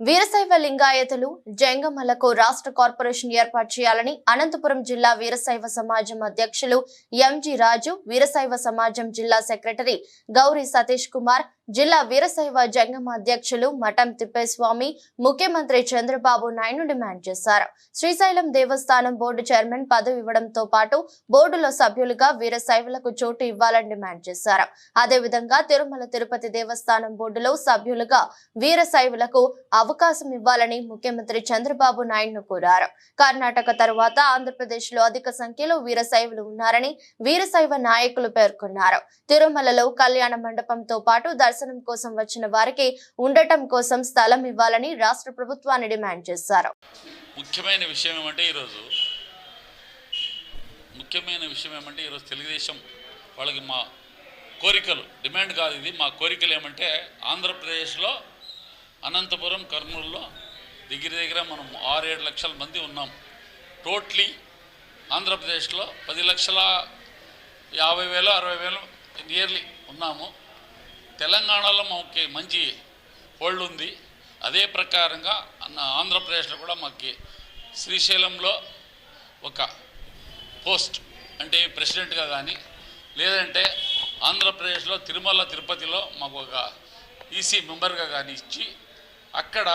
వీరశైవ లింగాయతులు జంగమలకు రాష్ట్ర కార్పొరేషన్ ఏర్పాటు చేయాలని అనంతపురం జిల్లా వీరశైవ సమాజం అధ్యక్షులు ఎంజి రాజు వీరశైవ సమాజం జిల్లా సెక్రటరీ గౌరీ సతీష్ కుమార్ జిల్లా వీరశైవ జంగమ అధ్యక్షులు మఠం తిప్పేస్వామి ముఖ్యమంత్రి చంద్రబాబు నాయుడు డిమాండ్ చేశారు. శ్రీశైలం దేవస్థానం బోర్డు చైర్మన్ పదవి ఇవ్వడంతో పాటు బోర్డులో సభ్యులుగా వీరశైవులకు చోటు ఇవ్వాలని డిమాండ్ చేశారు. అదేవిధంగా తిరుమల తిరుపతి దేవస్థానం బోర్డులో సభ్యులుగా వీరశైవులకు అవకాశం ఇవ్వాలని ముఖ్యమంత్రి చంద్రబాబు నాయుడును కోరారు. కర్ణాటక తరువాత ఆంధ్రప్రదేశ్లో అధిక సంఖ్యలో వీరశైవులు ఉన్నారని వీరశైవ నాయకులు పేర్కొన్నారు. తిరుమలలో కళ్యాణ మండపంతో పాటు దర్శనం కోసం వచ్చిన వారికి ఉండటం కోసం స్థలం ఇవ్వాలని రాష్ట్ర ప్రభుత్వాన్ని డిమాండ్ చేశారు. ముఖ్యమైన విషయం ఏమంటే ఈరోజు ముఖ్యమైన విషయం ఏమంటే ఈరోజు తెలుగుదేశం వాళ్ళకి మా కోరికలు డిమాండ్ కాదు ఇది. మా కోరికలు ఏమంటే ఆంధ్రప్రదేశ్లో అనంతపురం కర్నూలులో దగ్గర దగ్గర మనం ఆరు ఏడు లక్షల మంది ఉన్నాం. టోటలీ ఆంధ్రప్రదేశ్లో పది లక్షల యాభై వేలు అరవై వేలు నియర్లీ ఉన్నాము. తెలంగాణలో మాకు మంచి హోల్డ్ ఉంది అదే ప్రకారంగా అన్న- ఆంధ్రప్రదేశ్లో కూడా మాకు శ్రీశైలంలో ఒక పోస్ట్ అంటే ప్రెసిడెంట్గా కానీ లేదంటే ఆంధ్రప్రదేశ్లో తిరుమల తిరుపతిలో మాకు ఒక ఈసీ మెంబర్గా కానీ ఇచ్చి అక్కడ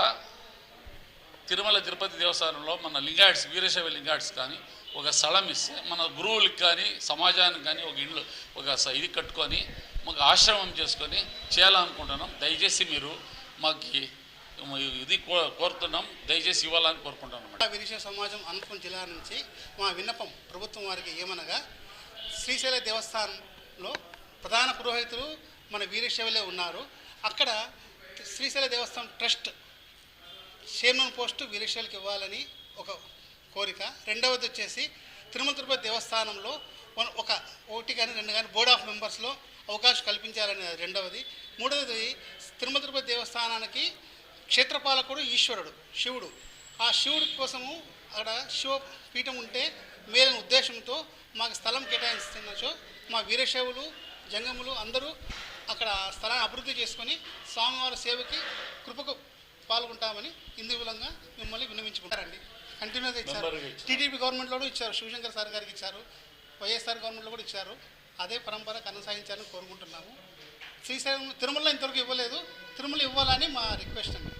తిరుమల తిరుపతి దేవస్థానంలో మన లింగాట్స్ వీరశైవ లింగాడ్స్ కానీ ఒక స్థలం ఇస్తే మన గురువులకి కానీ సమాజానికి కానీ ఒక ఇల్లు ఒక ఇది కట్టుకొని మాకు ఆశ్రమం చేసుకొని చేయాలనుకుంటున్నాం. దయచేసి మీరు మాకు ఇది కో- కోరుతున్నాం. దయచేసి ఇవ్వాలని కోరుకుంటున్నాం అన్నమాట. సమాజం అనంతపురం జిల్లా నుంచి మా విన్నపం ప్రభుత్వం వారికి ఏమనగా శ్రీశైల దేవస్థానంలో ప్రధాన పురోహితులు మన వీరశైవలే ఉన్నారు. అక్కడ శ్రీశైల దేవస్థానం ట్రస్ట్ చైర్మన్ పోస్టు వీరశైలకి ఇవ్వాలని ఒక కోరిక. రెండవది వచ్చేసి తిరుమల తిరుపతి దేవస్థానంలో ఒక ఒకటి కానీ రెండు కానీ బోర్డ్ ఆఫ్ మెంబర్స్లో అవకాశం కల్పించాలని రెండవది. మూడవది తిరుమల తిరుపతి దేవస్థానానికి క్షేత్రపాలకుడు ఈశ్వరుడు శివుడు. ఆ శివుడి కోసము అక్కడ శివ పీఠం ఉంటే మేలైన ఉద్దేశంతో మాకు స్థలం కేటాయిస్తున్నచో మా వీరశైవులు జంగములు అందరూ అక్కడ స్థలాన్ని అభివృద్ధి చేసుకొని స్వామివారి సేవకి కృపకు పాల్గొంటామని ఇందు మూలంగా మిమ్మల్ని విన్నవించుకుంటారండి. కంటిన్యూగా ఇచ్చారు. టీడీపీ గవర్నమెంట్లో కూడా ఇచ్చారు. శివశంకర్ సార్ గారికి ఇచ్చారు. వైఎస్ఆర్ గవర్నమెంట్లో కూడా ఇచ్చారు. అదే పరంపర కొనసాగించాలని కోరుకుంటున్నాము. శ్రీశైలం తిరుమల ఇంతవరకు ఇవ్వలేదు. తిరుమల ఇవ్వాలని మా రిక్వెస్ట్ అండి.